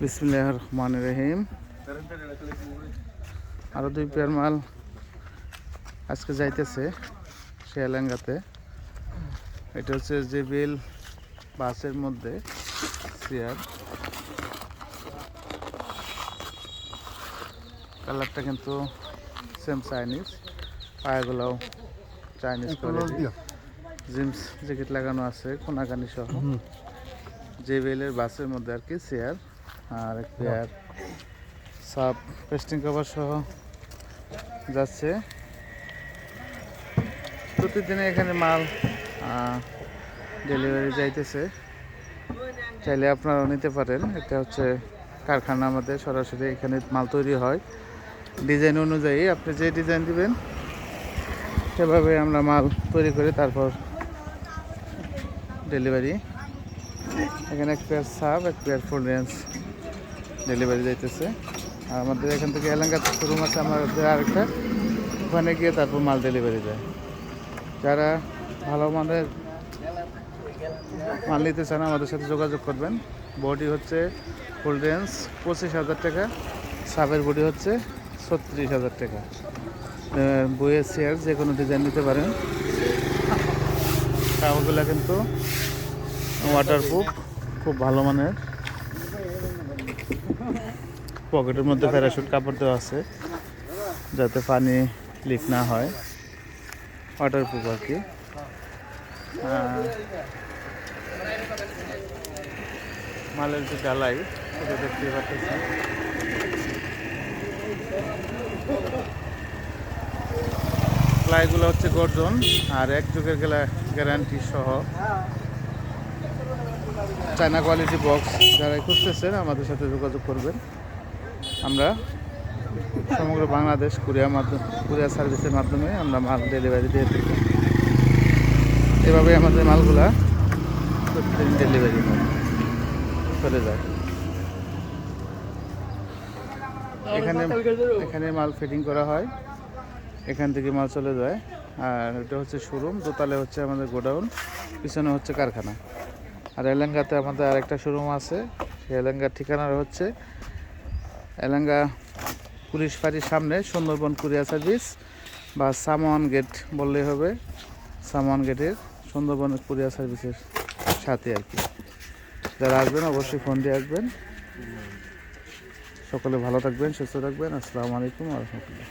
বিসমুল্লাহ রহমান রহিম। আরও দুই পেয়ার মাল আজকে যাইতেছে শিয়ালাঙ্গাতে। এটা হচ্ছে যে বিল বাসের মধ্যে চেয়ার কালারটা কিন্তু সেম চাইনিজ পায়াগুলোও চাইনিজ কোয়ালিটি জিন্স জ্যাকেট লাগানো আছে কোনাকানি সহ। যে বেলের বাসের মধ্যে আর কি চেয়ার আর পেয়ার সাব পেস্টিং কভার সহ যাচ্ছে। প্রতিদিনে এখানে মাল ডেলিভারি যাইতেছে। চাইলে আপনারাও নিতে পারেন। এটা হচ্ছে কারখানা আমাদের, সরাসরি এখানে মাল তৈরি হয়। ডিজাইন অনুযায়ী আপনি যে ডিজাইন দিবেন, সেভাবে আমরা মাল তৈরি করে তারপর ডেলিভারি এখানে এক পেয়ার সাব, এক পেয়ার ফুল রেঞ্জ ডেলিভারি যাইতেছে। আর আমাদের এখান থেকে এলাকাতে শোরুম আছে আমাদের আরেকটা। ওখানে গিয়ে তারপর মাল ডেলিভারি যায় যারা ভালো মানের মাল নিতে চান, আমাদের সাথে যোগাযোগ করবেন। বডি হচ্ছে ফুল রেঞ্জ পঁচিশ হাজার টাকা। সাবের বডি হচ্ছে ছত্রিশ হাজার টাকা। বইয়ের চেয়ার যে কোনো ডিজাইন নিতে পারেন। কাপড়গুলো কিন্তু ওয়াটারপ্রুফ খুব ভালো মানের। পকেটের মধ্যে প্যারাশুট কাপড় দেওয়া আছে, যাতে পানি লিক না হয়। ওয়াটারপ্রুফ আর কি। মালের যে ডালাই সেটা দেখতে পাচ্ছি প্লাইগুলো হচ্ছে গর্জন, আর এক যুগের গেলা গ্যারান্টি সহ। চায়না কোয়ালিটি বক্স যারা খুঁজতেছেন, আমাদের সাথে যোগাযোগ করবেন। আমরা সমগ্র বাংলাদেশ কুরিয়ার মাধ্যমে, কুরিয়ার সার্ভিসের মাধ্যমে আমরা মাল ডেলিভারি দিয়ে থাকি। এভাবে আমাদের মালগুলা প্রতিদিন ডেলিভারি হয় চলে যায়। এখানে এখানে মাল ফিটিং করা হয়। এখান থেকে মাল চলে যায়। আর এটা হচ্ছে শোরুম দোতলে হচ্ছে আমাদের গোডাউন, পিছনে হচ্ছে কারখানা। আর এলেঙ্গাতে আমাদের আরেকটা শোরুম আছে। সেই এলেঙ্গার ঠিকানা হচ্ছে এলেঙ্গা পুলিশ ফাঁড়ির সামনে সুন্দরবন কুরিয়া সার্ভিস বা সামওয়ান গেট বললেই হবে। সামওয়ান গেটের সুন্দরবন কুরিয়া সার্ভিসের সাথে আর কি। যারা আসবেন অবশ্যই ফোন দিয়ে আসবেন। সকলে ভালো থাকবেন, সুস্থ থাকবেন। আসসালামু আলাইকুম রহমতুল্লাহ।